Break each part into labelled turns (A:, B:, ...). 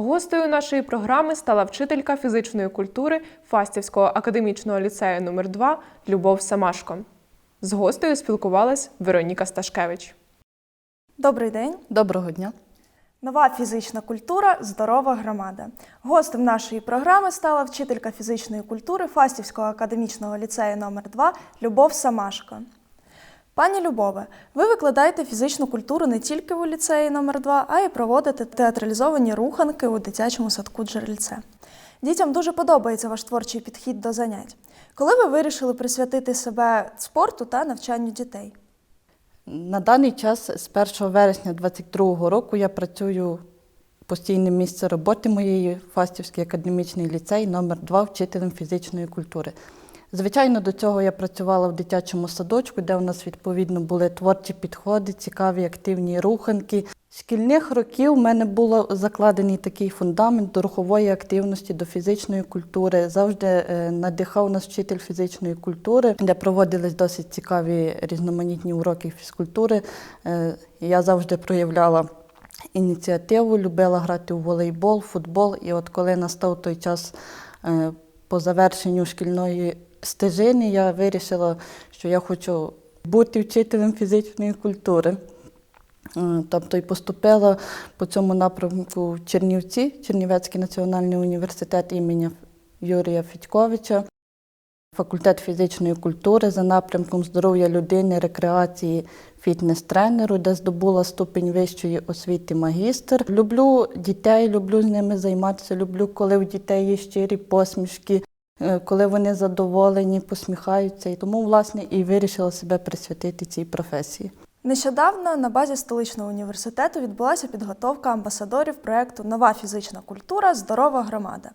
A: Гостею нашої програми стала вчителька фізичної культури Фастівського академічного ліцею номер 2 Любов Самашко. З гостею спілкувалась Вероніка Сташкевич.
B: Добрий день.
C: Доброго дня.
B: Нова фізична культура здорова громада. Гостем нашої програми стала вчителька фізичної культури Фастівського академічного ліцею номер 2 Любов Самашко. Пані Любове, ви викладаєте фізичну культуру не тільки у ліцеї номер 2 а й проводите театралізовані руханки у дитячому садку Джерельце. Дітям дуже подобається ваш творчий підхід до занять. Коли ви вирішили присвятити себе спорту та навчанню дітей?
C: На даний час з 1 вересня 2022 року я працюю постійне місце роботи моєї Фастівський академічний ліцей номер 2 вчителем фізичної культури. Звичайно, до цього я працювала в дитячому садочку, де у нас відповідно були творчі підходи, цікаві активні руханки. Шкільних років в мене був закладений такий фундамент до рухової активності, до фізичної культури. Завжди е, надихав нас вчитель фізичної культури, де проводились досить цікаві різноманітні уроки фізкультури. Е, Я завжди проявляла ініціативу, любила грати у волейбол, футбол. І от коли настав той час е, по завершенню шкільної стежини, я вирішила, що я хочу бути вчителем фізичної культури. Е, Тобто і поступила по цьому напрямку в Чернівці, Чернівецький національний університет імені Юрія Федьковича, факультет фізичної культури за напрямком здоров'я людини, рекреації, фітнес-тренеру, де здобула ступінь вищої освіти магістр. Люблю дітей, люблю з ними займатися, люблю, коли в дітей є щирі посмішки, коли вони задоволені, посміхаються. І тому, власне, і вирішила себе присвятити цій професії.
B: Нещодавно на базі столичного університету відбулася підготовка амбасадорів проєкту Нова фізична культура Здорова громада.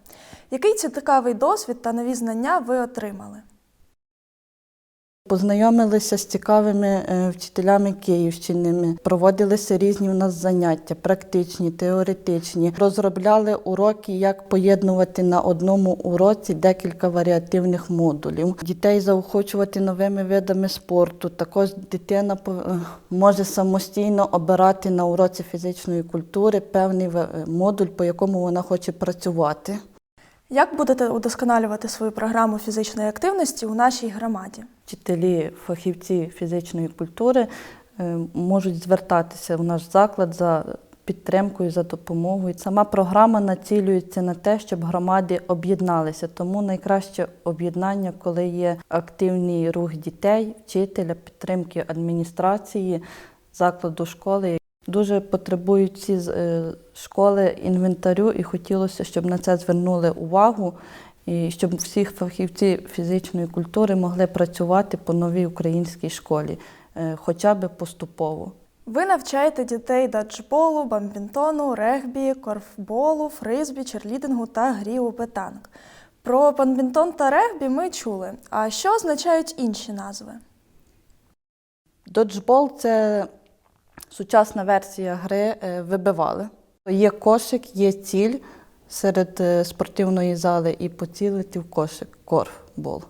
B: Який цікавий досвід та нові знання ви отримали?
C: Познайомилися з цікавими е, вчителями Київщини. Проводилися різні у нас заняття, практичні, теоретичні. Розробляли уроки, як поєднувати на одному уроці декілька варіативних модулів. Дітей заохочувати новими видами спорту. Також дитина е, може самостійно обирати на уроці фізичної культури певний е, модуль, по якому вона хоче працювати.
B: Як будете удосконалювати свою програму фізичної активності у нашій громаді?
C: Вчителі, фахівці фізичної культури е, можуть звертатися в наш заклад за підтримкою, за допомогою. Сама програма націлюється на те, щоб громади об'єдналися. Тому найкраще об'єднання, коли є активний рух дітей, вчителя, підтримки адміністрації, закладу школи. Дуже потребують ці е, школи інвентарю, і хотілося, щоб на це звернули увагу, і щоб всі фахівці фізичної культури могли працювати по новій українській школі, е, хоча б поступово.
B: Ви навчаєте дітей даджболу, бампінтону, регбі, корфболу, фризбі, черлідингу та грі у петанк. Про бампінтон та регбі ми чули. А що означають інші назви?
C: Доджбол це сучасна версія гри е, вибивали. Є кошик, є ціль серед е, спортивної зали і поцілити в кошик корфбол.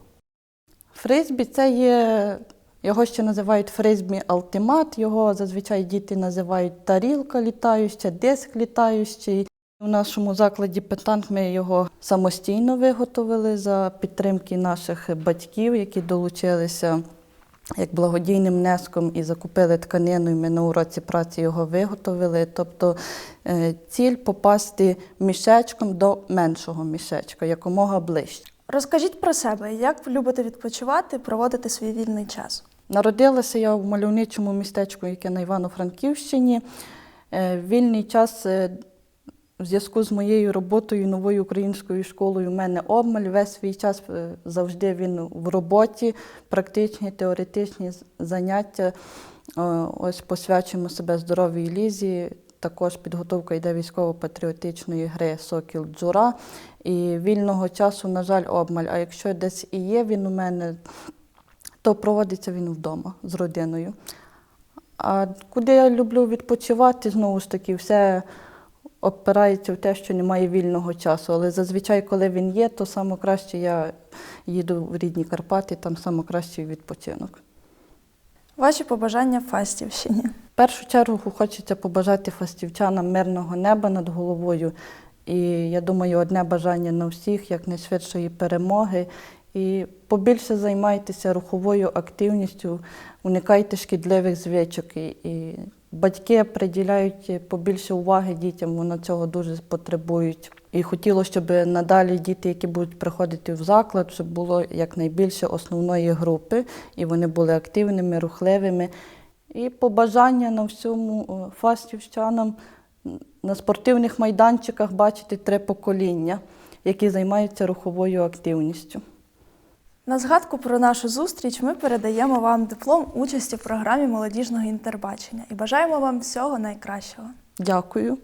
C: Фризбі це є, його ще називають фризбі алтимат, його зазвичай діти називають тарілка літаюча, диск літаючий. У нашому закладі петанк ми його самостійно виготовили за підтримки наших батьків, які долучилися як благодійним внеском і закупили тканину, і ми на уроці праці його виготовили. Тобто е, ціль попасти мішечком до меншого мішечка, якомога ближче.
B: Розкажіть про себе, як ви любите відпочивати, проводити свій вільний час?
C: Народилася я в мальовничому містечку, яке на Івано-Франківщині. Е, Вільний час е, в зв'язку з моєю роботою новою українською школою в мене обмаль. Весь свій час е, завжди він в роботі, практичні, теоретичні заняття. Е, Ось посвячуємо себе здоровій лізі. Також підготовка йде військово-патріотичної гри Сокіл Джура. І вільного часу, на жаль, обмаль. А якщо десь і є він у мене, то проводиться він вдома з родиною. А куди я люблю відпочивати, знову ж таки, все опирається в те, що немає вільного часу. Але зазвичай, коли він є, то саме краще я їду в рідні Карпати, там саме кращий відпочинок.
B: Ваші побажання Фастівщині.
C: В першу чергу хочеться побажати фастівчанам мирного неба над головою І я думаю, одне бажання на всіх якнайшвидшої перемоги. І побільше займайтеся руховою активністю, уникайте шкідливих звичок. І, і батьки приділяють побільше уваги дітям, вони цього дуже потребують. І хотілося, щоб надалі діти, які будуть приходити в заклад, щоб було якнайбільше основної групи, і вони були активними, рухливими. І побажання на всьому о, фастівщанам на спортивних майданчиках бачити три покоління, які займаються руховою активністю.
B: На згадку про нашу зустріч ми передаємо вам диплом участі в програмі молодіжного інтербачення і бажаємо вам всього найкращого.
C: Дякую.